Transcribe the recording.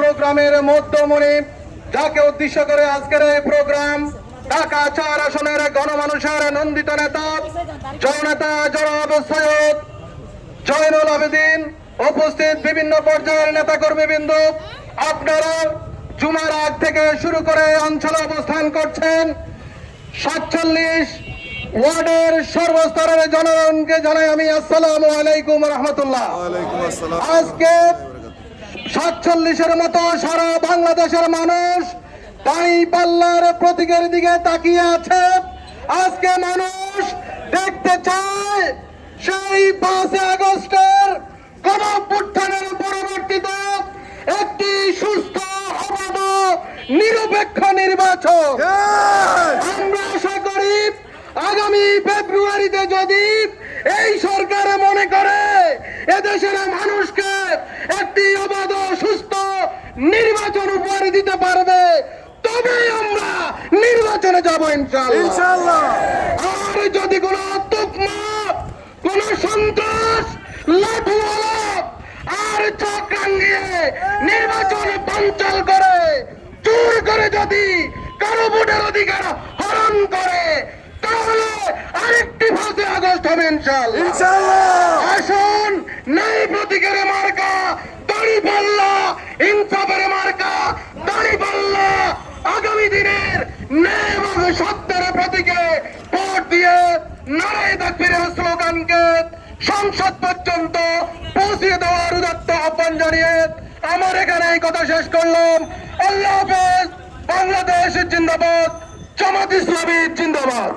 প্রোগ্রামের মধ্যমণি যাকে উদ্দেশ্য করে আজকের এই প্রোগ্রাম ঢাকা চার আসনের গণমানুষের নন্দিত নেতা জননেতা জনাব সৈয়দ জয়নুল আবেদিন উপস্থিত বিভিন্ন পর্যায়ের নেতাকর্মীবৃন্দ আপনারা জুমার আগ থেকে শুরু করে অঞ্চলে অবস্থান করছেন। সাতচল্লিশ ওয়ার্ডের সর্বস্তরের জনগণকে জানাই আমি আসসালামু আলাইকুম রহমতুল্লাহ। আজকে সাতচল্লিশের মতো সারা বাংলাদেশের মানুষ দাঁড়ি পাল্লার প্রতীকের দিকে তাকিয়ে আছে। আজকে মানুষ দেখতে চায় সেই পাঁচে আগস্টের গণ অভ্যুত্থানের পরবর্তীতে একটি সুস্থ অবাধ নিরপেক্ষ নির্বাচন। আমরা আশা করি আগামী ফেব্রুয়ারিতে যদি এই সরকার মনে করে এদেশের মানুষকে একটি অবাধ সুস্থ নির্বাচন উপহার দিতে পারবে। তবে আমরা নির্বাচনে যাব ইনশাআল্লাহ। আর যদি কোন কোন সন্ত্রাস লাঠুয়ালা আর চক্রাঙ্গিয়ে নির্বাচন পঞ্চাল করে চুর করে যদি কারও ভোটের অধিকার হরণ করে তাহলে আরেকটি ফাঁসে আগস্ট হবে ইনশাআল্লাহ। আসুন নাই প্রতীকের মার্কা। আগামী দিনের ন্যায় সত্যের প্রতীকে ভোট দিয়ে নারায় তাকবীরের স্লোগানকে সংসদ পর্যন্ত পৌঁছে দেওয়ার উদাত্ত আহ্বান জানিয়ে আমার এখানে এই কথা শেষ করলাম। আল্লাহ হাফেজ, বাংলাদেশ জিন্দাবাদ, জামাত ইসলামী জিন্দাবাদ।